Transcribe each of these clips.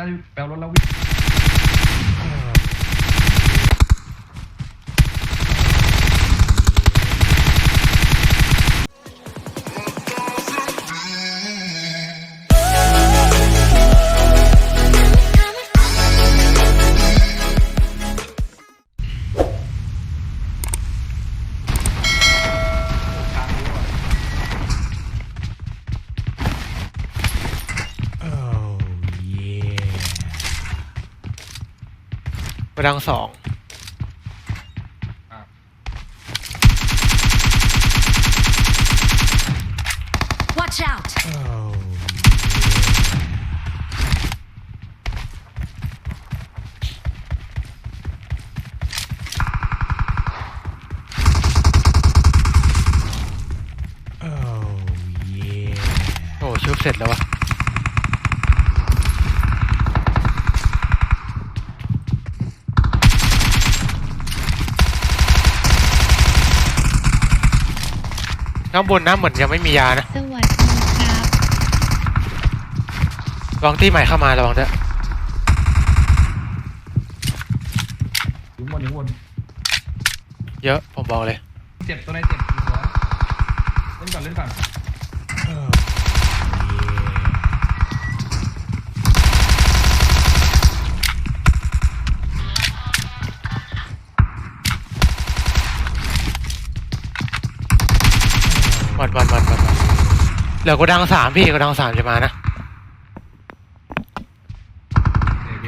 ได้แปลรถแล้ววิ่ง ระดังสองอะ Watch out! โอ้ชุบเสร็จแล้ววะ ข้างบนน้ำเหมือนยังไม่มียานะ สวัสดีครับลองที่ใหม่เข้ามาระวังด้วยอยู่บนอยู่บนเยอะผมบอกเลย เจ็บตัวไหนเจ็บอยู่ตัวเล่นก่อนเล่นก่อน เหลือกระดังสามพี่กระดังสามจะมานะโอเค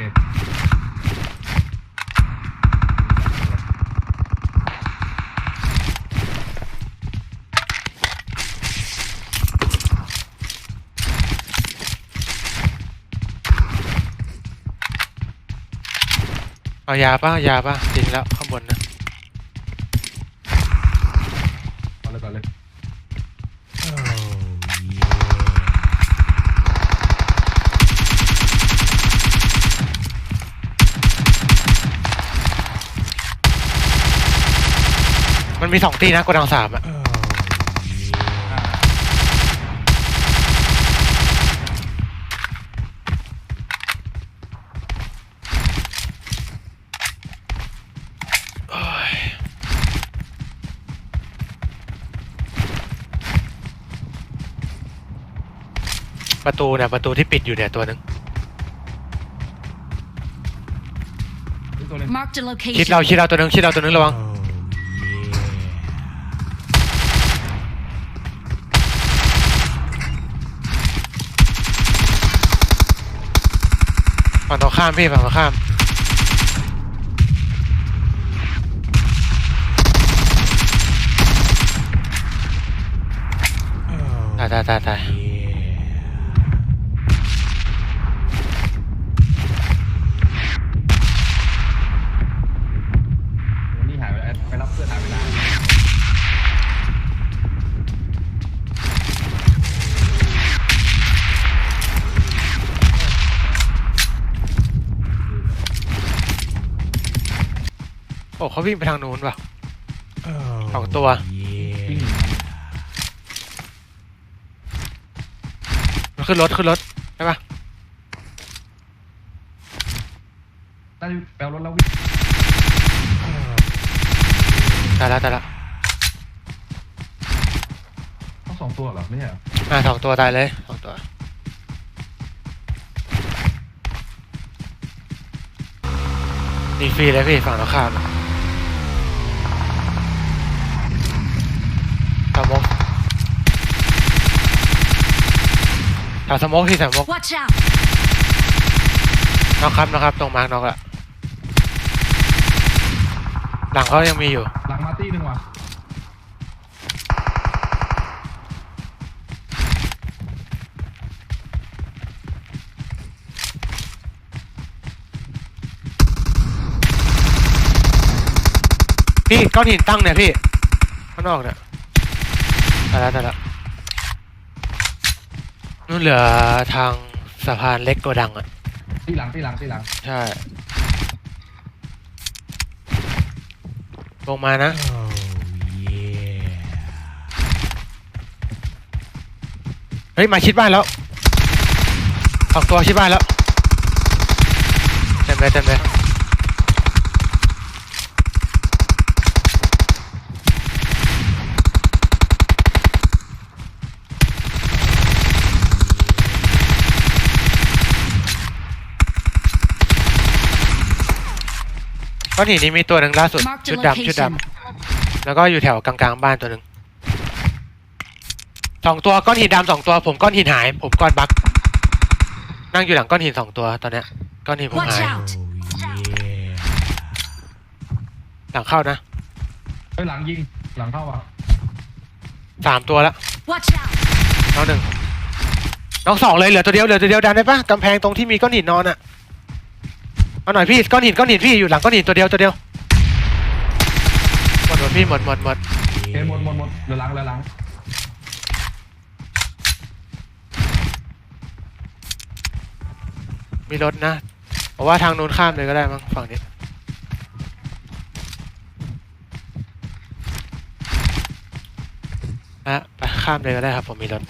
โอเอายาป่ะเอายาป่ะจริงแล้วข้างบนนะก่อนเลยก่อนเลย มันมีสองตีนะกระดังสามอะอ่าโอ้ยประตูเนี่ยประตูที่ปิดอยู่เนี่ยตัวหนึ่งนี่ตัวหนึง Marked a คิด location. เราคิดเราตัวหนึ่งคิดเราตัวหนึ่งระวัง ฝั่งตรงข้ามพี่ฝั่งตรงข้ามตายตายตายตาย วันนี้หายไปแล้วไปรับเพื่อนหายไปนาน โอ้เขาวิ่งไปทางนู้นว่ะ สองตัววิ่งหนีมันขึ้นรถขึ้นรถใช่ปะได้แปลรถแล้ววิ่งตายแล้วตายแล้วต้องสองตัวเหรอไม่ใช่เหรออ่าสองตัวตายเลยสองตัว นี่ฟรีเลยพี่ฝั่งตรงข้าม สมกแถวสมกที่สมก Watch out! น้องครับน้องครับตรงมาร์กน้องละหลังเขายังมีอยู่ หลังมาร์ตี้หนึ่งว่ะพี่ก้อนหินตั้งเนี่ยพี่ข้างนอกเนี่ย ตายแล้วตายแล้วนู่นเหลือทางสะพานเล็กโกดังอะ ตีหลังตีหลังตีหลังใช่ ลงมานะเฮ้ย มาชิดบ้านแล้วสองตัวชิดบ้านแล้วเลยเต็มเลย ก้อนหินนี้มีตัวหนึ่งล่าสุด Marked ชุ a ดดำชุดด location. ำแล้วก็อยู่แถวกลางๆบ้านตัวหนึ่งสองตัวก้อนหินดำสองตัวผมก้อนหินหาย ผมก้อนบักนั่งอยู่หลังก้อนหินสองตัวตอนเนี้ยก้อนหินผม Watch หาย out! หลังเข้านะเฮ้ยหลังยิงหลังเข้าอะสามตัวแล้ว Watch out! น้องหนึ่งน้องสองเลยเหลือตัวเดียวเหลือตัวเดียวดันได้ปะกำแพงตรงที่มีก้อนหินนอนอะ เอาหน่อยพี่ก้อนหินก้อนหินพี่อยู่หลังก้อนหินตัวเดียวตัวเดียวหมดหมดพี่หมดหมดหมดเฮ้ยหมดหมดหมดเหลือหลังเหลือหลังมีรถนะบอกว่าทางนู้นข้ามเลยก็ได้มั้งฝั่งนี้อะไปข้ามเลยก็ได้ครับผมมีรถ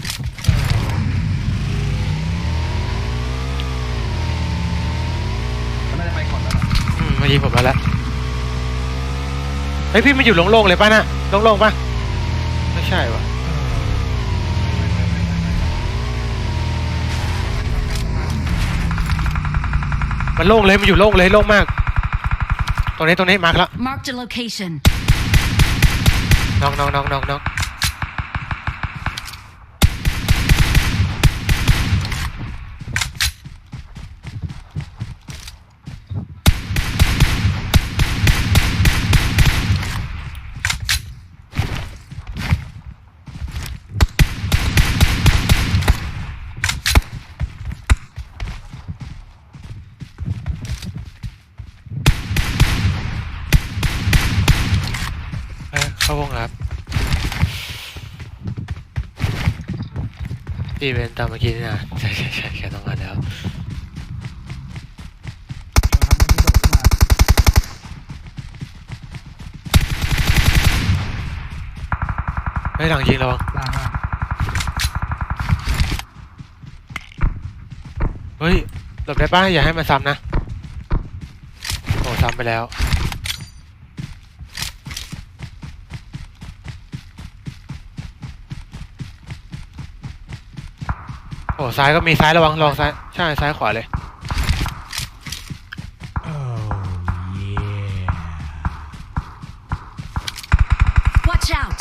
มันน่าจะไปก่อนแล้วนะ อื มมายิงผมมาแล้วเฮ้ยพี่มันอยู่โล่งๆเลยป่ะน่ะโล่งๆป่ะไม่ใช่วะมันโล่งเลยมันอยู่โล่งเลยโล่งมาก ตรงนี้ตรงนี้มาร์กแล้ว Marked a location. น้องน้องน้องน้องน้อง ครับพี่เป็นตามเมื่อกี้นี่นะใช่ใช่ใช่แค่ต้องการแล้วเฮ้ยหลังยิงระวังล่างล่างเฮ้ยหลบได้ป้ะอย่าให้มันซ้ำนะโอ้ซ้ำไปแล้ว โอ้ซ้ายก็มีซ้ายระวังระวังซ้ายใช่ซ้ายขวาเลย Watch out!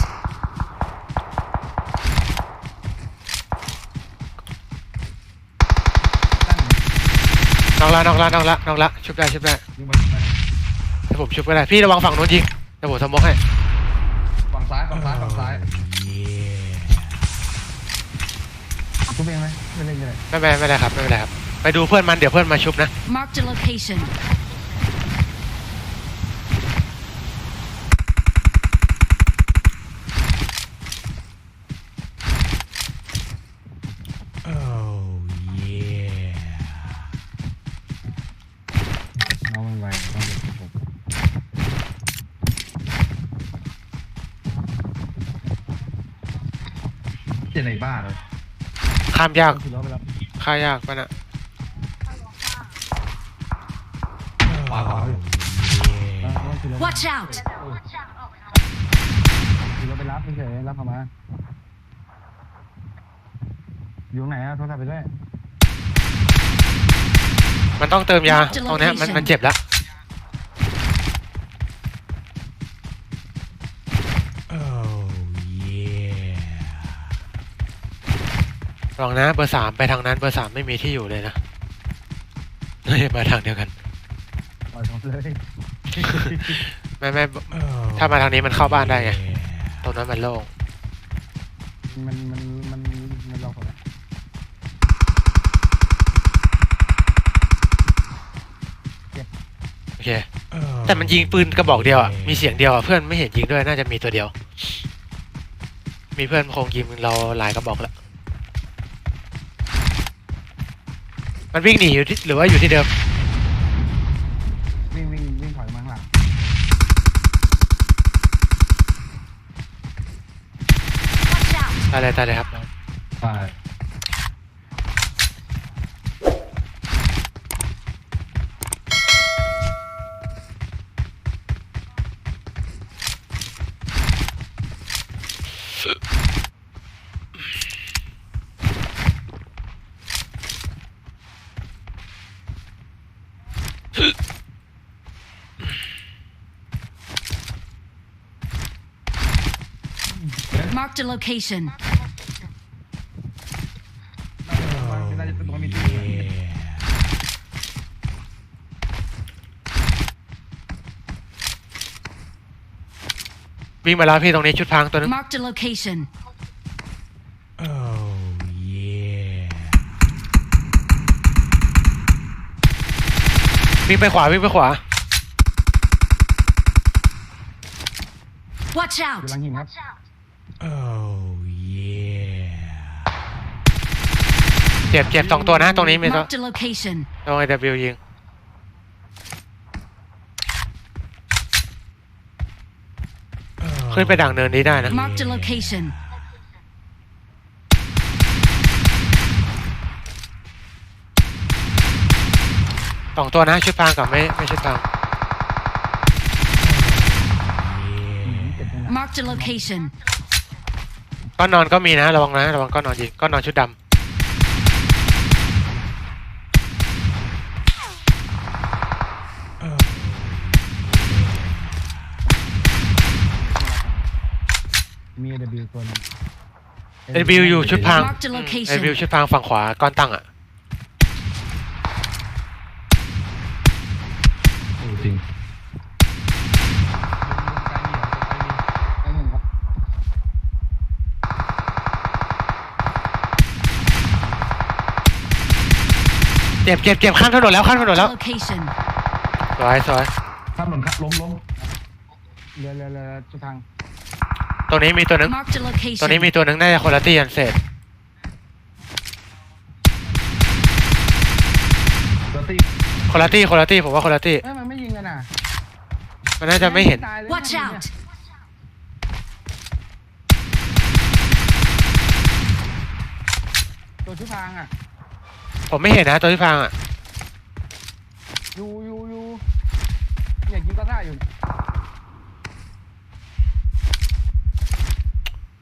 ตั้งไหนนอกละนอกละนอกละนอกละชุบได้ชุบได้ยิงไปไปเดี๋ยวผมชุบก็ได้พี่ระวังฝั่งโน้นยิงเดี๋ยวผมสมองให้ฝั่งซ้ายฝั่งซ้ายฝั่งซ้าย ทุบเองไหมไม่เล่นก็ได้ไม่เป็นไรไม่เป็นไรครับไม่เป็นไรครับ ไปดูเพื่อนมันเดี๋ยวเพื่อนมาชุบนะ Marked a location. น้องมันไวต้องเด็กผมเจนในบ้านเลย ข้ามยากขี่รถไปแล้วข้ายากปะน่ะขวาขวาพี่ Watch out! ขี่รถไปรับเฉยๆรับเข้ามา อยู่ไหนอะโทรศัพท์ไปด้วยมันต้องเติมยาตรงเนี้ยมันมันเจ็บแล้ว ลองนะเบอร์สามไปทางนั้นเบอร์สามไม่มีที่อยู่เลยนะเฮ้ยมาทางเดียวกันปล่อยผมเลยไม่ไม่ถ้ามาทางนี้มันเข้าบ้านได้ไงตรงนั้นมันโล่งมันมันมันมันรอผมแล้วโอเค แต่มันยิงปืนกระบอกเดียวอะมีเสียงเดียวอะเพื่อนไม่เห็นยิงด้วยน่าจะมีตัวเดียว มีเพื่อนคงยิงเราหลายกระบอกแล้ว มันวิ่งหนีอยู่ที่หรือว่าอยู่ที่เดิม วิ่งวิ่งวิ่งถอยมาข้างหลัง Watch out! ตายเลยตายเลยครับใช่ Marked a location. น่าจะเป็นตรงนี้ที่ วิ่งมาแล้วพี่ตรงนี้ชุดพรางตัวนึง Marked a location. Oh yeah. วิ่งไปขวาวิ่งไปขวา Watch อยู่ out! หลังหินครับ Oh yeah. เจ็บเจ็บสองตัวนะ ตรงนี้มีตัว Marked a location. ตรงไอเดบิวยิง ขึ้นไปดังเนินนี้ได้นะ Marked a location. สองตัวนะชุดพรางกับไม่ไม่ชุดพรางเจ็บตรงไหน Marked a location. ก้อนนอนก็มีนะระวังนะระวังก้อนนอนยิงก้อนนอนชุดดมี AW ตัวหนึงำเอบิวอยู่ชุดพราง Marked a เอบิว location. ชุดพรางฝั่งขวาก้อนตั้งอะ เจ็บเจ็บเจ็บข้ามถนนแล้วข้ามถนน Marked แล้ว a location. สวยสวยข้ามถนนครับล้มล้มเรือเรือเรือจุดทางตรงนี้มีตัวนึง Marked a ตัวนี้มี location. ตัวนึงน่าจะคนละตีกันเสร็จเรือตีคนละตีคนละตีผมว่าคนละตีเอ้ยมันไม่ยิงกันอะมันน่าจะไม่เห็น ตายเลย Watch เนี่ย out! ตัวชุดทางอะ ผมไม่เห็นนะตัวที่พรางอะยูยูยูเนี่ยยิงก็ได้อยู่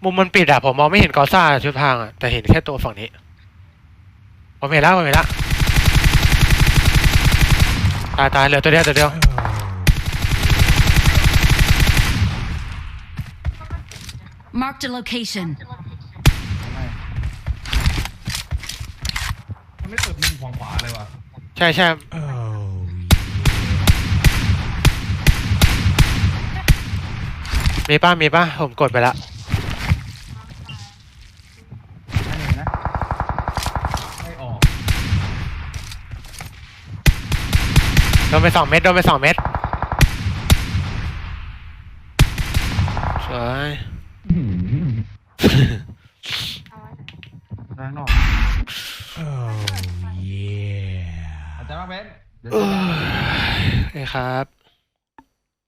มุมมันปิดอะผมมองไม่เห็นกอซ่าชุดพรางอะแต่เห็นแค่ตัวฝั่งนี้ ผมเห็นแล้วผมเห็นแล้วตายตายเหลือตัวเดียวตัวเดียว Marked a location. มัน ไม่เปิดมุมของขวาเลยว่ะใช่ใช่ Oh มีป้ามีป้าผมกดไปแล้วอันนี้นะไม่ออกโดนไปสองเม็ดโดนไปสองเม็ดสวย ข้างนอก Oh yeah. อาจารย์มาเบนเดี๋ยว โอเค ครับ